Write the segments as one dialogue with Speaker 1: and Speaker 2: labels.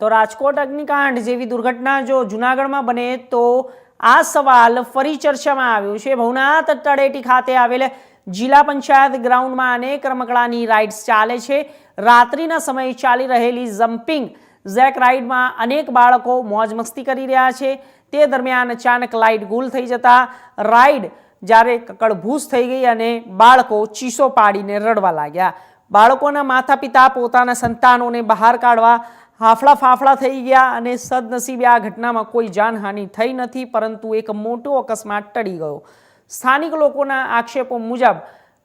Speaker 1: તો રાજકોટ અગ્નિકાંડ જેવી દુર્ઘટના જો જૂનાગઢમાં બને તો આ સવાલ ફરી ચર્ચામાં આવ્યો છે. ભવનાથ તળેટી ખાતે આવેલ જિલ્લા પંચાયત ગ્રાઉન્ડમાં અનેક રમકડાની રાઇડ્સ ચાલે છે. રાત્રિના સમયે ચાલી રહેલી જમ્પિંગ ઝેક રાઇડમાં અનેક બાળકો મોજ મસ્તી કરી રહ્યા છે. તે દરમિયાન અચાનક લાઇટ ગુલ થઈ જતા રાઇડ જ્યારે કકડભૂસ થઈ ગઈ અને બાળકો ચીસો પાડીને રડવા લાગ્યા. બાળકોના માતા પિતા પોતાના સંતાનોને બહાર કાઢવા હાફળા ફાફડા થઈ ગયા અને સદનસીબે આ ઘટનામાં કોઈ જાનહાનિ થઈ નથી, પરંતુ એક મોટો અકસ્માત ટળી ગયો. સ્થાનિક લોકોના આક્ષેપો મુજબ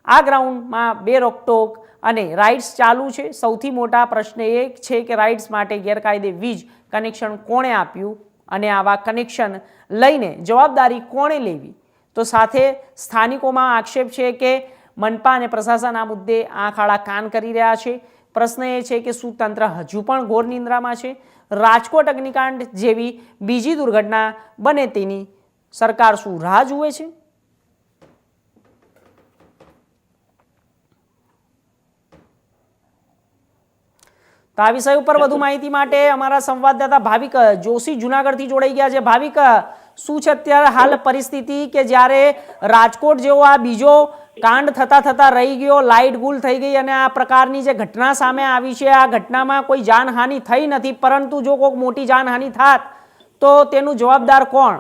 Speaker 1: આ ગ્રાઉન્ડમાં બે રોકટોક અને રાઇડ્સ ચાલુ છે. સૌથી મોટા પ્રશ્ન એ છે કે રાઇડ્સ માટે ગેરકાયદે વીજ કનેક્શન કોણે આપ્યું અને આવા કનેક્શન લઈને જવાબદારી કોણે લેવી? તો સાથે સ્થાનિકોમાં આક્ષેપ છે કે મનપા અને પ્રશાસન આ મુદ્દે આંખ આડા કાન કરી રહ્યા છે. પ્રશ્ન એ છે કે શું તંત્ર હજુ પણ ઘોર નિંદ્રામાં છે? રાજકોટ અગ્નિકાંડ જેવી બીજી દુર્ઘટના બને તેની સરકાર શું રાહ જુએ છે? તો આ વિષય ઉપર વધુ માહિતી માટે અમારા સંવાદદાતા ભાવિક જોશી જુનાગઢથી જોડાઈ ગયા છે. ભાવિક શું છે અત્યારે હાલ. પરિસ્થિતિ કે જ્યારે રાજકોટ જેવો આ બીજો કાંડ થતા થતા રહી ગયો, લાઇટ ગુલ થઈ ગઈ અને આ પ્રકારની જે ઘટના સામે આવી છે, આ ઘટનામાં કોઈ જાનહાનિ થઈ નથી, પરંતુ જો કોઈક મોટી જાનહાનિ થાત, તો તેનું જવાબદાર કોણ?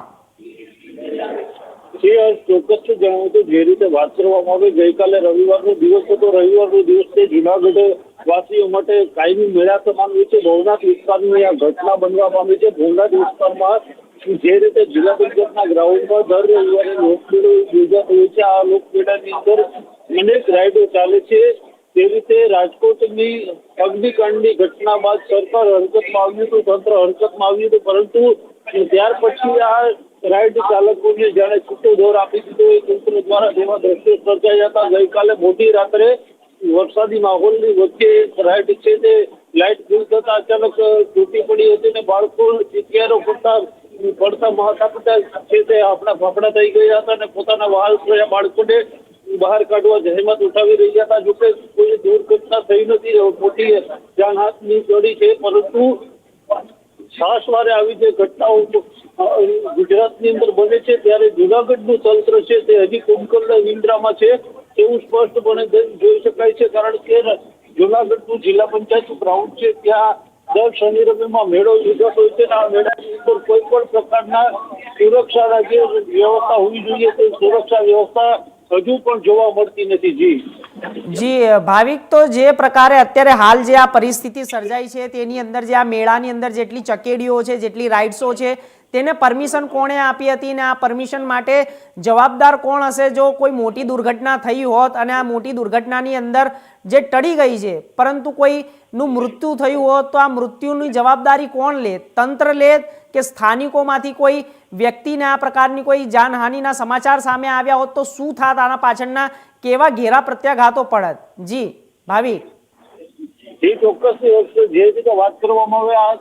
Speaker 2: ચોક્કસ જણાવું તો જે રીતે વાત કરવામાં આવે, ગઈકાલે રવિવારનો દિવસ હતો, રવિવારનો દિવસ તે જુનાગઢ વાસીઓ માટે કાયમી મેળા સમાન છે ભવનાથ વિસ્તારની આ ઘટના બનવા પામી છે. ભવનાથ વિસ્તારમાં જે રીતે જિલ્લા પંચાયતના ગ્રાઉન્ડમાં દર રવિવારે લોકમેળો યોજાતો છે આ લોકમેળાની અંદર અનેક રાઇડો ચાલે છે. તે રીતે રાજકોટની અગ્નિકાંડની ઘટના બાદ સરકાર હરકતમાં આવ્યું હતું તંત્ર હરકતમાં આવ્યું હતું પરંતુ ત્યાર પછી આ રાઇડ ચાલકોને જાણે છૂટો દોર આપી દીધો એ તંત્ર દ્વારા જેવા દ્રશ્યો સર્જાયા હતા. ગઈકાલે મોટી રાત્રે વરસાદી માહોલની વચ્ચે રાઇડ છે તે લાઇટ ગુલ થતા અચાનક તૂટી પડી હતી અને બાળકો ચીકિયારો પડતા પડતા માતા પિતા છે તે આપણા ફાફડા થઈ ગયા હતા અને પોતાના વહાલ બાળકોને બહાર કાઢવા જહેમત ઉઠાવી રહ્યા હતા. જોકે કોઈ દુર્ઘટના થઈ નથી મોટી જાનહાની જોડી છે, પરંતુ છાસવારે આવી જે ઘટનાઓ ગુજરાતની અંદર બને છે, ત્યારે જુનાગઢનું તંત્ર છે તે હજી કુંભકર્ણ નિંદ્રામાં છે, તેવું સ્પષ્ટપણે જોઈ શકાય છે, કારણ કે જુનાગઢનું જિલ્લા પંચાયત ગ્રાઉન્ડ છે, ત્યાં દર શનિ રવિમાં મેળો યોજાતો હોય છે આ મેળાની અંદર કોઈ પણ પ્રકારના સુરક્ષાના જે વ્યવસ્થા હોવી જોઈએ તે સુરક્ષા વ્યવસ્થા હજુ પણ જોવા મળતી નથી, જી.
Speaker 1: જી ભાવિક તો જે પ્રકારે અત્યારે હાલ જે આ પરિસ્થિતિ સર્જાઈ છે તેની અંદર જે આ મેળાની અંદર જેટલી ચકેડીઓ છે, જેટલી રાઇડ્સો છે તેને પરમિશન કોણે આપી હતી ને આ પરમિશન માટે જવાબદાર કોણ હશે? જો કોઈ મોટી દુર્ઘટના થઈ હોત અને આ મોટી દુર્ઘટનાની અંદર જે ટળી ગઈ છે, પરંતુ કોઈનું મૃત્યુ થયું હોત, તો આ મૃત્યુની જવાબદારી કોણ લે? તંત્ર લે કે સ્થાનિકોમાંથી કોઈ વ્યક્તિને આ પ્રકારની કોઈ જાનહાનિના સમાચાર સામે આવ્યા હોત તો શું થાત? આના પાછળના કેવા ઘેરા પ્રત્યાઘાતો પડત? જી, ભાવિક.
Speaker 2: એ ચોક્કસ જે રીતે વાત કરવામાં આવે, આ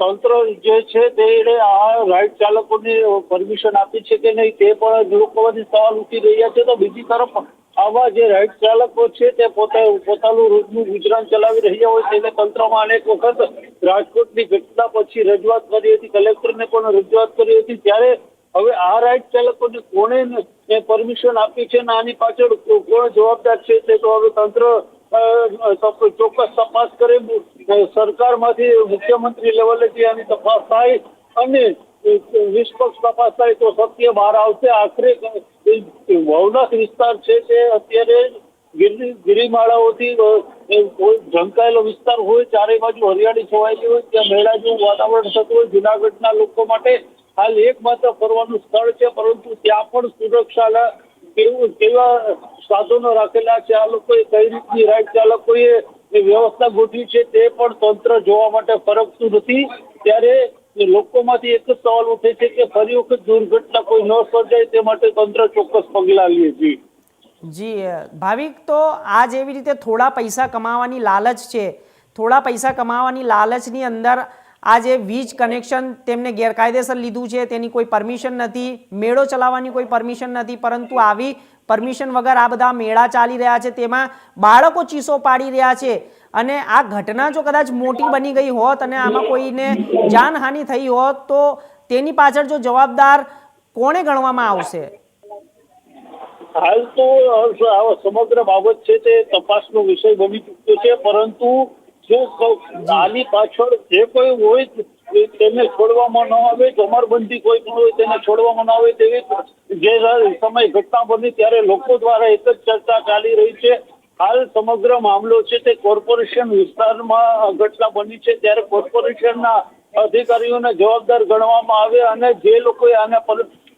Speaker 2: તંત્ર જે છે તે આ રાઈડ ચાલકોને પરમિશન આપી છે કે નહીં તે પણ લોકોમાંથી સવાલ ઉઠી રહ્યા છે. તો બીજી તરફ આવા જે રાઇડ ચાલકો છે તે પોતે, પોતાનું રોજનું ગુજરાન ચલાવી રહ્યા હોય તેને તંત્રમાં અનેક વખત રાજકોટની ઘટના પછી રજૂઆત કરી હતી, કલેક્ટરને પણ રજૂઆત કરી હતી. ત્યારે હવે આ રાઇડ ચાલકોને કોણે પરમિશન આપી છે ને આની પાછળ કોણ જવાબદાર છે તે તો હવે તંત્ર ચોક્કસ તપાસ કરે સરકારમાંથી મુખ્યમંત્રી લેવલેથી આની તપાસ થાય અને નિષ્પક્ષ તપાસ થાય તો સત્ય બહાર આવશે. આખરે ભવનાથ વિસ્તાર છે તે અત્યારે ગિરી, ગિરિમાળાઓથી ઢંકાયેલો વિસ્તાર હોય ચારે બાજુ હરિયાળી છવાયેલી હોય, ત્યાં મેળા જેવું વાતાવરણ થતું હોય, જુનાગઢના લોકો માટે હાલ એકમાત્ર ફરવાનું સ્થળ છે, પરંતુ ત્યાં પણ સુરક્ષાના કેવું, કેવા સાધનો રાખેલા છે, આ લોકોએ કઈ રીતની રાઈડ ચાલકોએ જે વ્યવસ્થા ગોઠવી છે તે પણ તંત્ર જોવા માટે ફરકતું નથી. ત્યારે લોકોમાંથી એક જ સવાલ ઉઠે છે કે ફરી વખત દુર્ઘટના કોઈ ન સર્જાય તે માટે તંત્ર ચોક્કસ પગલાં લે છે.
Speaker 1: જી ભાવિક તો આ જેવી રીતે થોડા પૈસા કમાવાની લાલચ છે. થોડા પૈસા કમાવાની લાલચની અંદર આ જે વીજ કનેક્શન તેમને ગેરકાયદેસર લીધું છે, તેની કોઈ પરમિશન નથી, મેળો ચલાવવાની કોઈ પરમિશન નથી, પરંતુ આવી પરમિશન વગર આ બધા મેળા ચાલી રહ્યા છે, તેમાં બાળકો ચીસો પાડી રહ્યા છે. અને આ ઘટના જો કદાચ મોટી બની ગઈ હોત અને આમાં કોઈને જાનહાનિ થઈ હોત, તો તેની પાછળ જો જવાબદાર કોણે ગણવામાં આવશે?
Speaker 2: હાલ તો સમગ્ર બાબત છે તે તપાસનો વિષય બની ચૂક્યો છે, પરંતુ જો ક- આની પાછળ જે કોઈ હોય તેને છોડવામાં ન આવે કમરબંધી કોઈ પણ હોય તેને છોડવામાં ન આવે તેવી જે સમય ઘટના બની ત્યારે લોકો દ્વારા એક જ ચર્ચા ચાલી રહી છે. હાલ સમગ્ર મામલો છે તે કોર્પોરેશન વિસ્તારમાં ઘટના બની છે ત્યારે કોર્પોરેશનના અધિકારીઓને જવાબદાર ગણવામાં આવે અને જે લોકોએ આને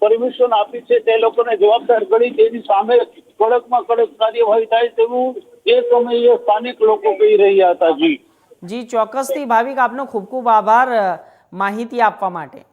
Speaker 2: પરમિશન આપી છે તે લોકોને જવાબદાર ગણી તેની સામે કડકમાં કડક કાર્યવાહી થાય તેવું એ સમયે સ્થાનિક લોકો કહી રહ્યા હતા, જી.
Speaker 1: જી, ચોક્કસથી ભાવિક આપનો ખૂબ ખૂબ આભાર માહિતી આપવા માટે.